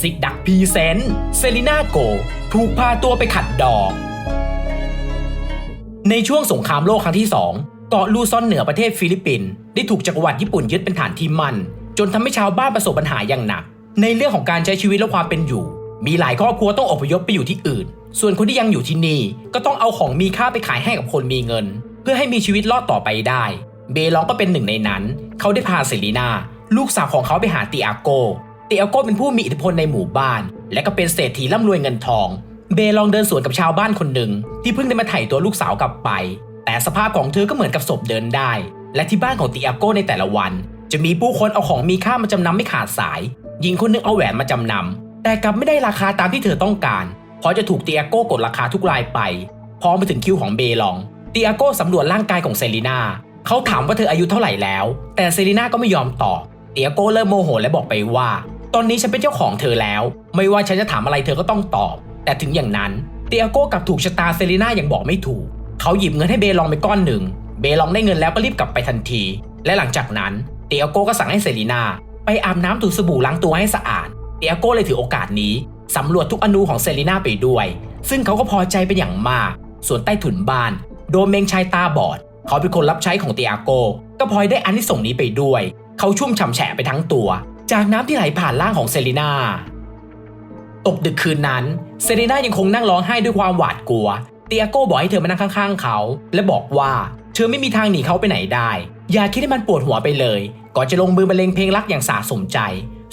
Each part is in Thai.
ซิกดักพีเซนเซลินาโก ถูกพาตัวไปขัดดอก ในช่วงสงครามโลกครั้งที่2เกาะลูซอนเหนือประเทศฟิลิปปินส์ได้ถูกจักรวรรดิญี่ปุ่นยึดเป็นฐานที่มั่นจนทำให้ชาวบ้านประสบปัญหาอย่างหนัก ในเรื่องของการใช้ชีวิตและความเป็นอยู่ มีหลายครอบครัวต้องอพยพไปอยู่ที่อื่น ส่วนคนที่ยังอยู่ที่นี่ ก็ต้องเอาของมีค่าไปขายให้กับคนมีเงิน เพื่อให้มีชีวิตรอดต่อไปได้ เบลองก็เป็นหนึ่งในนั้น เขาได้พาเซรีนาลูกสาวของเขาไปหาติอาโก ติอโกเป็นผู้มีอิทธิพลในหมู่บ้าน และก็เป็นเศรษฐีร่ำรวยเงินทอง เบลองเดินสวนกับชาวบ้านคนหนึ่ง ที่เพิ่งได้มาไถ่ตัวลูกสาวกลับไป แต่สภาพของเธอก็เหมือนกับศพเดินได้ และที่บ้านของติอโกในแต่ละวัน จะมีผู้คนเอาของมีค่ามาจำนำไม่ขาดสาย หญิงคนหนึงเอาแหวนมาจำนำแต่กลับไม่ได้ราคาตามที่เธอต้องการ เพราะจะถูกติอโกกดราคาทุกรายไป พอมาถึงคิวของเบลองติอโกสำรวจร่างกายของเซรีนาเขาถามว่าเธออายุเท่าไหร่แล้ว แต่เซรีนาก็ไม่ยอมตอบติอโกเริ่มโมโหและบอกไปว่า ตอนนี้ฉันเป็นเจ้าของเธอแล้ว ไม่ว่าฉันจะถามอะไรเธอก็ต้องตอบ แต่ถึงอย่างนั้นเตียโก้กับถูกชะตาเซรีนาอย่างบอกไม่ถูก เขาหยิบเงินให้เบลองไปก้อนหนึ่ง เบลองได้เงินแล้วก็รีบกลับไปทันที และหลังจากนั้นเตียโก้ก็สั่งให้เซรีนาไปอาบน้ำถูสบู่ล้างตัวให้สะอาด เตียโก้เลยถือโอกาสนี้สำรวจทุกอนูของเซรีนาไปด้วย ซึ่งเขาก็พอใจเป็นอย่างมาก ส่วนใต้ถุนบ้าน โดเมงชายตาบอด เขาเป็นคนรับใช้ของเตียโก้ก็พลอยได้อานิสงส์นี้ไปด้วย เขาชุ่มฉ่ำแฉะไปทั้งตัว จากน้ำที่ไหลผ่านร่างของเซรีนาตกดึกคืนนั้น เซรีนายังคงนั่งร้องไห้ด้วยความหวาดกลัว เตียโก้บอกให้เธอมานั่งข้างๆเขา และบอกว่าเธอไม่มีทางหนีเขาไปไหนได้ อย่าคิดให้มันปวดหัวไปเลย ก่อนจะลงมือบรรเลงเพลงรักอย่างสาสมใจ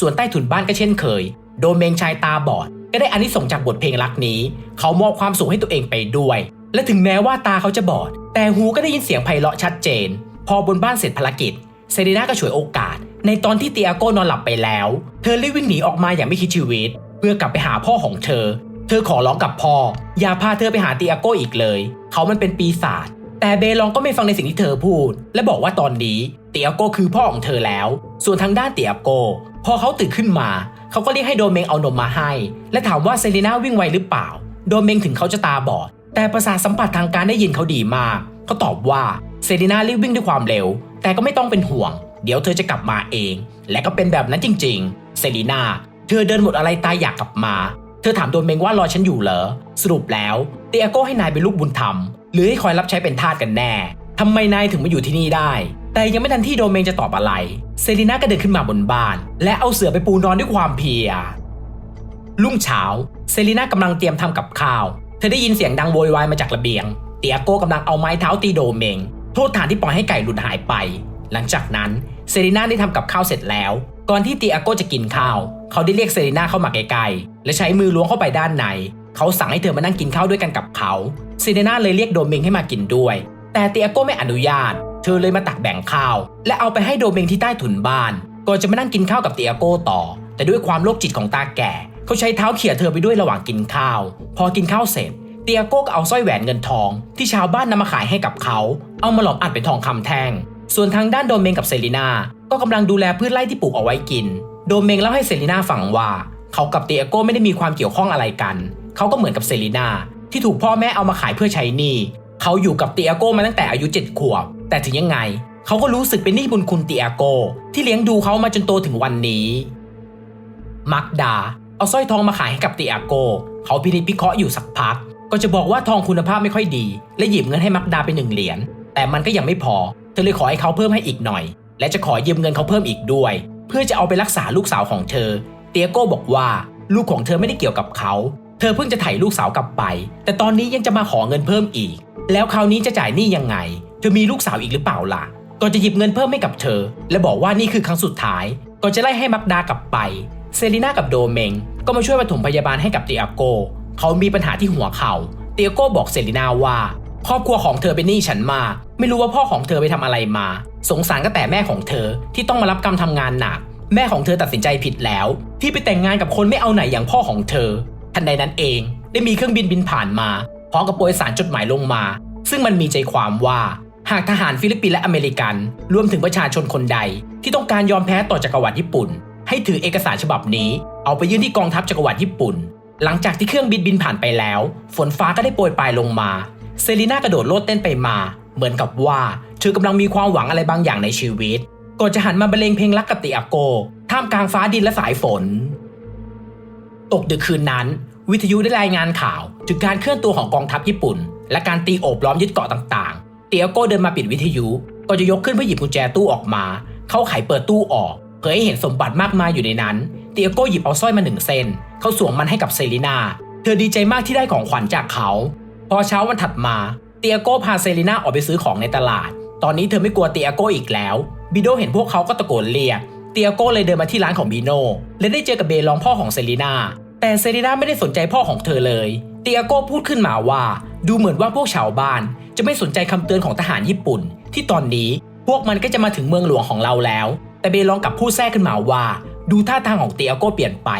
ส่วนใต้ถุนบ้านก็เช่นเคย โดเมงชายตาบอด ก็ได้อานิสงส์จากบทเพลงรักนี้ เขามอบความสุขให้ตัวเองไปด้วย และถึงแม้ว่าตาเขาจะบอด แต่หูก็ได้ยินเสียงไพเราะชัดเจน พอบนบ้านเสร็จภารกิจ เซรีนาก็ฉวยโอกาส ในตอนที่เตียโก้นอนหลับไปแล้ว เธอรีบวิ่งหนีออกมาอย่างไม่คิดชีวิต เพื่อกลับไปหาพ่อของเธอ เธอขอร้องกับพ่อ อย่าพาเธอไปหาเตียโก้อีกเลย เขามันเป็นปีศาจแต่เบลองก็ไม่ฟังในสิ่งที่เธอพูด และบอกว่าตอนนี้เตียโก้คือพ่อของเธอแล้ว ส่วนทางด้านเตียโก้พอเขาตื่นขึ้นมา เขาก็เรียกให้โดเมงเอานมมาให้ และถามว่าเซรีนาวิ่งไวหรือเปล่า โดเมงถึงเขาจะตาบอด แต่ประสาทสัมผัสทางการได้ยินเขาดีมาก เขาตอบว่าเซรีนารีบวิ่งด้วยความเร็ว แต่ก็ไม่ต้องเป็นห่วง เดี๋ยวเธอจะกลับมาเอง และก็เป็นแบบนั้นจริงๆ เซรีนาเธอเดินหมดอะไรตายอยากกลับมา เธอถามโดเมงว่ารอฉันอยู่เหรอ สรุปแล้วเตียโก้ให้นายเป็นลูกบุญธรรม หรือให้คอยรับใช้เป็นทาสกันแน่ทำไมนายถึงมาอยู่ที่นี่ได้ แต่ยังไม่ทันที่โดเมงจะตอบอะไร เซรีนาก็เดินขึ้นมาบนบ้าน และเอาเสื่อไปปูนอนด้วยความเพียรุ่งเช้า เซรีนากำลังเตรียมทำกับข้าว เธอได้ยินเสียงดังโวยวายมาจากระเบียง เตียโก้กำลังเอาไม้เท้าตีโดเมง โทษฐานที่ปล่อยให้ไก่หลุดหายไป หลังจากนั้นเซรีนาได้ทำกับข้าวเสร็จแล้ว ก่อนที่เตียโกจะกินข้าว เขาได้เรียกเซรีนาเข้ามาใกล้ๆและใช้มือล้วงเข้าไปด้านใน เขาสั่งให้เธอมานั่งกินข้าวด้วยกันกับเขาเซรีนาเลยเรียกโดเมงให้มากินด้วย แต่เตียโกไม่อนุญาต เธอเลยมาตักแบ่งข้าว และเอาไปให้โดเมงที่ใต้ถุนบ้านก่อนจะมานั่งกินข้าวกับเตียโกต่อ แต่ด้วยความโรคจิตของตาแก่ เขาใช้เท้าเขี่ยเธอไปด้วยระหว่างกินข้าว พอกินข้าวเสร็จเตียโก้ก็เอาสร้อยแหวนเงินทอง ที่ชาวบ้านนำมาขายให้กับเขา เอามาหลอมอัดเป็นทองคำแท่ง ส่วนทางด้านโดเมงกับเซรีนาก็กำลังดูแลพืชไร่ที่ปลูกเอาไว้กิน โดเมงเล่าให้เซรีนาฟังว่า เขากับเตียโก้ไม่ได้มีความเกี่ยวข้องอะไรกัน เขาก็เหมือนกับเซรีนาที่ถูกพ่อแม่เอามาขายเพื่อใช้หนี้เขาอยู่กับเตียโก้มาตั้งแต่อายุ7ขวบ แต่ถึงยังไง เขาก็รู้สึกเป็นหนี้บุญคุณเตียโก้ที่เลี้ยงดูเขามาจนโตถึงวันนี้ มักดา เอาสร้อยทองมาขายให้กับเตียโก้เขาพินิจพิเคราะห์อยู่สักพัก ก็จะบอกว่าทองคุณภาพไม่ค่อยดี และหยิบเงินให้มักดาไปหนึ่งเหรียญ แต่มันก็ยังไม่พอ เธอเลยขอให้เขาเพิ่มให้อีกหน่อย และจะขอยืมเงินเขาเพิ่มอีกด้วย เพื่อจะเอาไปรักษาลูกสาวของเธอ เตียโก้บอกว่าลูกของเธอไม่ได้เกี่ยวกับเขา เธอเพิ่งจะไถ่ลูกสาวกลับไป แต่ตอนนี้ยังจะมาขอเงินเพิ่มอีก แล้วคราวนี้จะจ่ายหนี้ยังไง เธอมีลูกสาวอีกหรือเปล่าล่ะก่อนจะหยิบเงินเพิ่มให้กับเธอ และบอกว่านี่คือครั้งสุดท้ายก่อนจะไล่ให้มักดากลับไป เซรีนากับโดเมง ก็มาช่วยปฐมพยาบาลให้กับเตียโกเขามีปัญหาที่หัวเขา่าเตียโกบอกเซรีนาว่า ครอบครัวของเธอเป็นหนี้ฉันมากไม่รู้ว่าพ่อของเธอไปทำอะไรมา สงสารก็แต่แม่ของเธอที่ต้องมารับกรรมทำงานหนัก แม่ของเธอตัดสินใจผิดแล้ว ที่ไปแต่งงานกับคนไม่เอาไหนอย่างพ่อของเธอ ทันใดนั้นเองได้มีเครื่องบินบินผ่านมาพร้อมกับโปรยสารจดหมายลงมา ซึ่งมันมีใจความว่า หากทหารฟิลิปปินส์และอเมริกัน รวมถึงประชาชนคนใด ที่ต้องการยอมแพ้ต่อจักรวรรดิญี่ปุ่น ให้ถือเอกสารฉบับนี้ เอาไปยื่นที่กองทัพจักรวรรดิญี่ปุ่น หลังจากที่เครื่องบินบินผ่านไปแล้ว ฝนฟ้าก็ได้โปรยปลายลงมา เซรีนากระโดดโลดเต้นไปมา เหมือนกับว่าเธอกำลังมีความหวังอะไรบางอย่างในชีวิต ก่อนจะหันมาบรรเลงเพลงรักกับติอาโก ท่ามกลางฟ้าดินและสายฝน ตกดึกคืนนั้น วิทยุได้รายงานข่าวถึงการเคลื่อนตัวของกองทัพญี่ปุ่น และการตีโอบล้อมยึดเกาะต่างๆเตียโก้เดินมาปิดวิทยุก็จะยกขึ้นเพื่อหยิบกุญแจตู้ออกมา เข้าไขเปิดตู้ออกเผยให้เห็นสมบัติมากมายอยู่ในนั้นเตียโก้หยิบเอาสร้อยมาหนึ่งเส้น เขาสวมมันให้กับเซรีนา เธอดีใจมากที่ได้ของขวัญจากเขา พอเช้าวันถัดมา เตียโก้พาเซรีนาออกไปซื้อของในตลาด ตอนนี้เธอไม่กลัวเตียโก้อีกแล้ว บิโดเห็นพวกเขาก็ตะโกนเรียก เตียโก้เลยเดินมาที่ร้านของบีโนและได้เจอกับเบลองพ่อของเซรีนาแต่เซรีนาไม่ได้สนใจพ่อของเธอเลย เตียโก้พูดขึ้นมาว่า ดูเหมือนว่าพวกชาวบ้าน จะไม่สนใจคำเตือนของทหารญี่ปุ่น ที่ตอนนี้พวกมันก็จะมาถึงเมืองหลวงของเราแล้ว แต่เบลองกลับพูดแทรกขึ้นมาว่า ดูท่าทางของเตียโก้เปลี่ยนไป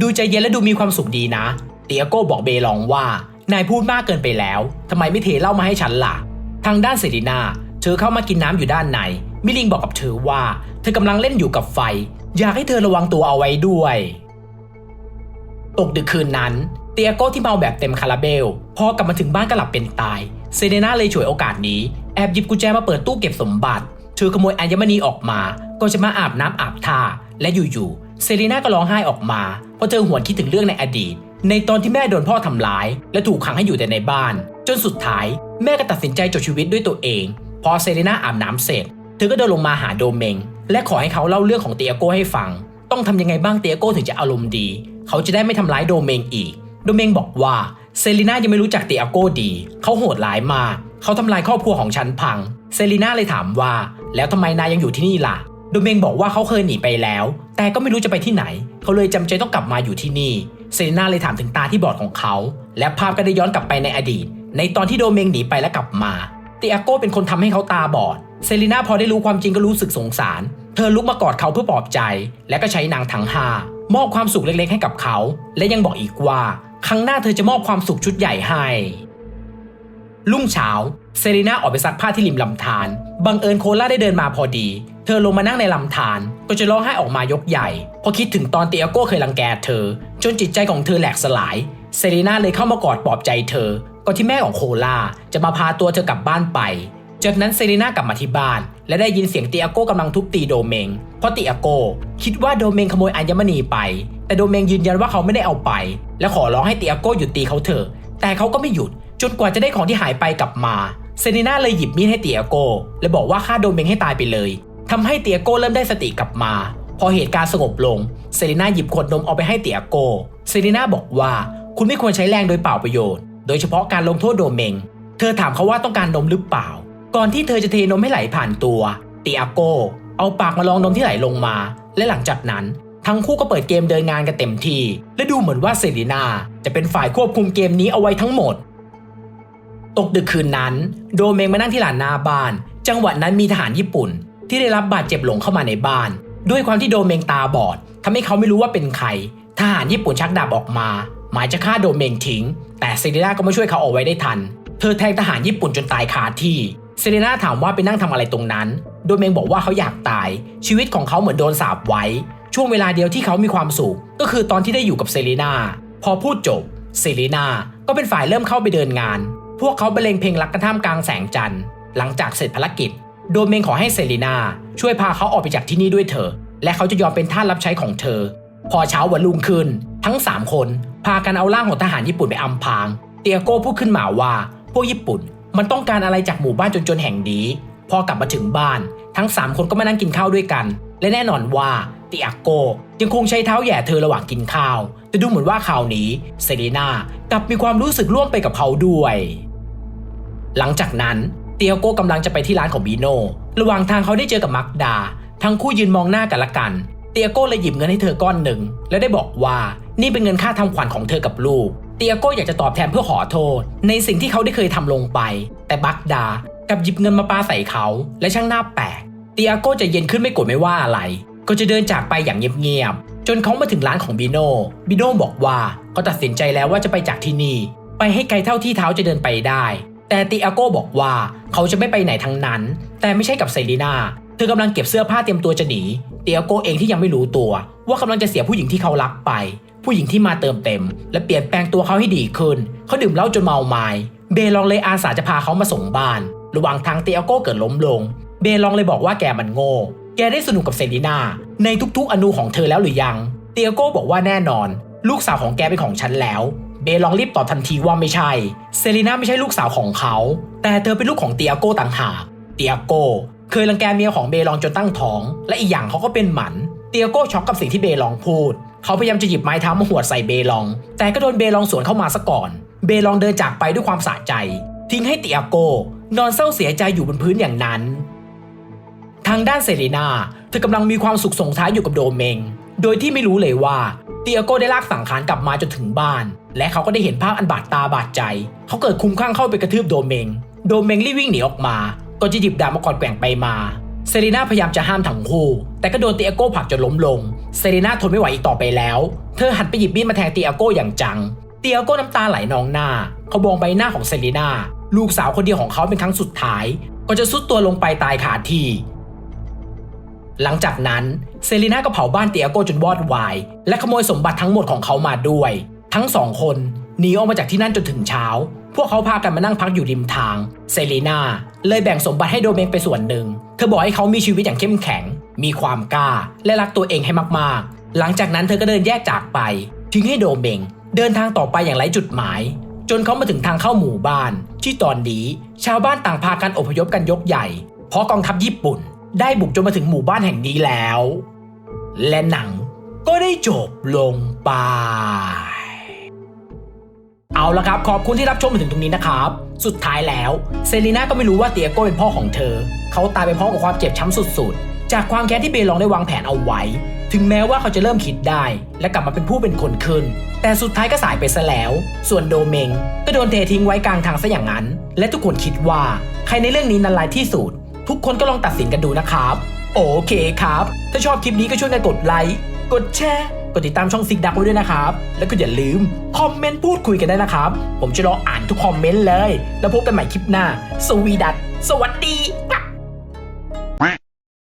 ดูใจเย็นและดูมีความสุขดีนะ เตียโก้บอกเบลองว่า นายพูดมากเกินไปแล้ว ทำไมไม่เทเหล้ามาให้ฉันล่ะ ทางด้านเซรีนาเธอเข้ามากินน้ำอยู่ด้านใน มิลิงบอกกับเธอว่า เธอกำลังเล่นอยู่กับไฟ อยากให้เธอระวังตัวเอาไว้ด้วย ตกดึกคืนนั้น เตียโก้ที่เมาแบบเต็มคาราเบล พอกลับมาถึงบ้านก็หลับเป็นตาย เซเรนาเลยฉวยโอกาสนี้ แอบหยิบกุญแจมาเปิดตู้เก็บสมบัติเธอขโมยอัญมณีออกมา ก็จะมาอาบน้ำอาบท่า และอยู่ๆ เซเรนาก็ร้องไห้ออกมา เพราะเธอหวนคิดถึงเรื่องในอดีต ในตอนที่แม่โดนพ่อทำร้าย และถูกขังให้อยู่แต่ในบ้าน จนสุดท้ายแม่ก็ตัดสินใจจบชีวิตด้วยตัวเอง พอเซเรนาอาบน้ำเสร็จ เธอก็เดินลงมาหาโดเมง และขอให้เขาเล่าเรื่องของเตียโก้ให้ฟัง ต้องทำยังไงบ้างเตียโก้ถึงจะอารมณ์ดี เขาจะได้ไม่ทำร้ายโดเมงอีก โดเมงบอกว่าเซรีนายังไม่รู้จักเตียโก้ดี เขาโหดร้ายมาก เขาทำลายครอบครัวของฉันพัง เซรีนาเลยถามว่า แล้วทำไมนายยังอยู่ที่นี่ล่ะ โดเมงบอกว่าเขาเคยหนีไปแล้ว แต่ก็ไม่รู้จะไปที่ไหน เขาเลยจำใจต้องกลับมาอยู่ที่นี่ เซรีนาเลยถามถึงตาที่บอดของเขา และภาพก็ได้ย้อนกลับไปในอดีต ในตอนที่โดเมงหนีไปและกลับมาเตียโก้เป็นคนทำให้เขาตาบอด เซรีนาพอได้รู้ความจริงก็รู้สึกสงสาร เธอลุกมากอดเขาเพื่อปลอบใจ และก็ใช้นางทั้งหามอบความสุขเล็กๆให้กับเขา และยังบอกอีกว่า ครั้งหน้าเธอจะมอบความสุขชุดใหญ่ให้ รุ่งเช้า เซรีนาออกไปซักผ้าที่ริมลำธารบังเอิญโคล่าได้เดินมาพอดี เธอลงมานั่งในลำธารก็จะร้องไห้ออกมายกใหญ่เพอคิดถึงตอนเตียโก้เคยรังแกเธอ จนจิตใจของเธอแหลกสลาย เซรีนาเลยเข้ามากอดปลอบใจเธอก่อนที่แม่ของโคล่าจะมาพาตัวเธอกลับบ้านไป จากนั้นเซรีนากลับมาที่บ้าน และได้ยินเสียงเตียโก้กำลังทุบตีโดเมง เพราะเตียโก้คิดว่าโดเมงขโมยอัญมณีไป แต่โดเมงยืนยันว่าเขาไม่ได้เอาไป และขอร้องให้เตียโก้หยุดตีเขาเถอะ แต่เขาก็ไม่หยุดจนกว่าจะได้ของที่หายไปกลับมา เซรีนาเลยหยิบมีดให้เตียโก้และบอกว่าฆ่าโดเมงให้ตายไปเลย ทำให้เตียโก้เริ่มได้สติกลับมา พอเหตุการณ์สงบลง เซรีนาหยิบขวดนมเอาไปให้เตียโก้ เซรีนาบอกว่าคุณไม่ควรใช้แรงโดยเปล่าประโยชน์ โดยเฉพาะการลงโทษโดเมง เธอถามเขาว่าต้องการนมหรือเปล่า ก่อนที่เธอจะเทนมให้ไหลผ่านตัว เตียโก้เอาปากมาลองนมที่ไหลลงมา และหลังจากนั้น ทั้งคู่ก็เปิดเกมเดินงานกันเต็มที่ และดูเหมือนว่าเซรีนาจะเป็นฝ่ายควบคุมเกมนี้เอาไว้ทั้งหมด ตกดึกคืนนั้น โดเมงมานั่งที่ลานหน้าบ้าน จังหวะนั้นมีทหารญี่ปุ่น ที่ได้รับบาดเจ็บหลงเข้ามาในบ้าน ด้วยความที่โดเมงตาบอดทำให้เขาไม่รู้ว่าเป็นใคร ทหารญี่ปุ่นชักดาบออกมา หมายจะฆ่าโดเมงทิ้ง แต่เซรีนาก็มาช่วยเขาเอาไว้ได้ทัน เธอแทงทหารญี่ปุ่นจนตายคาที่ เซเรนาถามว่าไปนั่งทำอะไรตรงนั้น โดเมงบอกว่าเขาอยากตาย ชีวิตของเขาเหมือนโดนสาปไว้ ช่วงเวลาเดียวที่เขามีความสุข ก็คือตอนที่ได้อยู่กับเซเรนา พอพูดจบ เซเรนาก็เป็นฝ่ายเริ่มเข้าไปเดินงาน พวกเขาบรรเลงเพลงรักกันท่ามกลางแสงจันทร์ หลังจากเสร็จภารกิจ โดเมงขอให้เซเรนาช่วยพาเขาออกไปจากที่นี่ด้วยเถอะ และเขาจะยอมเป็นท่าสรับใช้ของเธอ พอเช้าวันรุ่งขึ้น ทั้ง 3 คนพากันเอาร่างของทหารญี่ปุ่นไปอำพราง เตียโก้พูดขึ้นมาว่า พวกญี่ปุ่นมันต้องการอะไรจากหมู่บ้านจนๆแห่งนี้ พอกลับมาถึงบ้าน ทั้ง 3 คนก็มานั่งกินข้าวด้วยกัน และแน่นอนว่าเตียโก้ยังคงใช้เท้าแย่เธอระหว่างกินข้าว แต่ดูเหมือนว่าคราวนี้เซเรนากลับมีความรู้สึกร่วมไปกับเขาด้วย หลังจากนั้น เตียโก้กำลังจะไปที่ร้านของบีโนระหว่างทางเขาได้เจอกับมักดา ทั้งคู่ยืนมองหน้ากันละกัน เตียโก้เลยหยิบเงินให้เธอก้อนหนึ่ง แล้วได้บอกว่านี่เป็นเงินค่าทำขวัญของเธอกับลูก เตียโก้อยากจะตอบแทนเพื่อขอโทษ ในสิ่งที่เขาได้เคยทำลงไป แต่บักดากับหยิบเงินมาปาใส่เขาและช่างหน้าแปลก เตียโก้จะเย็นขึ้นไม่โกรธไม่ว่าอะไร ก็จะเดินจากไปอย่างเงียบๆจนเขามาถึงร้านของบีโนบีโนบอกว่าเขาตัดสินใจแล้วว่าจะไปจากที่นี่ ไปให้ไกลเท่าที่เท้าจะเดินไปได้ แต่ติอาโก้บอกว่าเขาจะไม่ไปไหนทั้งนั้น แต่ไม่ใช่กับเซรีนาเธอกำลังเก็บเสื้อผ้าเตรียมตัวจะหนีเตียโก้เองที่ยังไม่รู้ตัว ว่ากำลังจะเสียผู้หญิงที่เขารักไป ผู้หญิงที่มาเติมเต็ม และเปลี่ยนแปลงตัวเขาให้ดีขึ้น เขาดื่มเหล้าจนเมาไม้เบลองเลยอาสาจะพาเขามาส่งบ้าน ระหว่างทางเตียโก้เกิดล้มลง เบลองเลยบอกว่าแกมันโง่ แกได้สนุกกับเซรีนาในทุกๆ อนูของเธอแล้วหรือยัง เตียโก้บอกว่าแน่นอน ลูกสาวของแกเป็นของฉันแล้ว เบลองรีบตอบทันทีว่าไม่ใช่ เซรีนาไม่ใช่ลูกสาวของเขา แต่เธอเป็นลูกของเตียโก้ต่างหากเตียโก้เคยรังแกเมียของเบลองจนตั้งท้อง และอีกอย่างเขาก็เป็นหมัน เตียโก้ช็อกกับสิ่งที่เบลองพูด เขาพยายามจะหยิบไม้เท้ามาหวดใส่เบลอง แต่ก็โดนเบลองสวนเข้ามาซะก่อน เบลองเดินจากไปด้วยความสะใจ ทิ้งให้เตียโก้นอนเศร้าเสียใจอยู่บนพื้นอย่างนั้น ทางด้านเซรีนาเธอกำลังมีความสุขส่งท้ายอยู่กับโดเมง โดยที่ไม่รู้เลยว่าเตียโก้ได้ลากสังขารกลับมาจนถึงบ้าน และเขาก็ได้เห็นภาพอันบาดตาบาดใจ เขาเกิดคุ้มคลั่งเข้าไปกระทืบโดเมง โดเมงรีบวิ่งหนีออกมาก่อนจะหยิบดาบมากอดแกว่งไปมาเซรีนาพยายามจะห้ามทั้งคู่ แต่ก็โดนเตียโก้ผลักจนล้มลง เซรีนาทนไม่ไหวอีกต่อไปแล้ว เธอหันไปหยิบมีดมาแทงเตียโก้อย่างจัง เตียโก้น้ำตาไหลนองหน้า เขามองใบหน้าของเซรีนาลูกสาวคนเดียวของเขาเป็นครั้งสุดท้ายก่อนจะซุดตัวลงไปตายขาดที่ หลังจากนั้น เซรีนาก็เผาบ้านเตียโกจนวอดวาย และขโมยสมบัติทั้งหมดของเขามาด้วย ทั้งสองคนหนีออกมาจากที่นั่นจนถึงเช้า พวกเขาพากันมานั่งพักอยู่ริมทาง เซรีนาเลยแบ่งสมบัติให้โดเมงไปส่วนหนึ่ง เธอบอกให้เขามีชีวิตอย่างเข้มแข็ง มีความกล้า และรักตัวเองให้มากๆ หลังจากนั้นเธอก็เดินแยกจากไป ทิ้งให้โดเมงเดินทางต่อไปอย่างไร้จุดหมาย จนเขามาถึงทางเข้าหมู่บ้าน ที่ตอนนี้ชาวบ้านต่างพากันอพยพกันยกใหญ่ เพราะกองทัพญี่ปุ่น ได้บุกจนมาถึงหมู่บ้านแห่งนี้แล้ว และหนังก็ได้จบลงไป เอาละครับ ขอบคุณที่รับชมมาถึงตรงนี้นะครับ สุดท้ายแล้ว เซรีน่าก็ไม่รู้ว่าเตียโก้เป็นพ่อของเธอ เขาตายไปพร้อมกับความเจ็บช้ำสุดๆ จากความแค้นที่เบลองได้วางแผนเอาไว้ ถึงแม้ว่าเขาจะเริ่มคิดได้ และกลับมาเป็นผู้เป็นคนขึ้น แต่สุดท้ายก็สายไปซะแล้ว ส่วนโดเมง ก็โดนเททิ้งไว้กลางทางซะอย่างนั้น และทุกคนคิดว่า ใครในเรื่องนี้นันลายที่สุด ทุกคนก็ลองตัดสินกันดูนะครับ โอเคครับ ถ้าชอบคลิปนี้ก็ช่วยกันกดไลค์ กดแชร์ กดติดตามช่องซิกดักไว้ด้วยนะครับ แล้วก็อย่าลืมคอมเมนต์พูดคุยกันได้นะครับ ผมจะรออ่านทุกคอมเมนต์เลย แล้วพบกันใหม่คลิปหน้า สวีดัตสวัสดี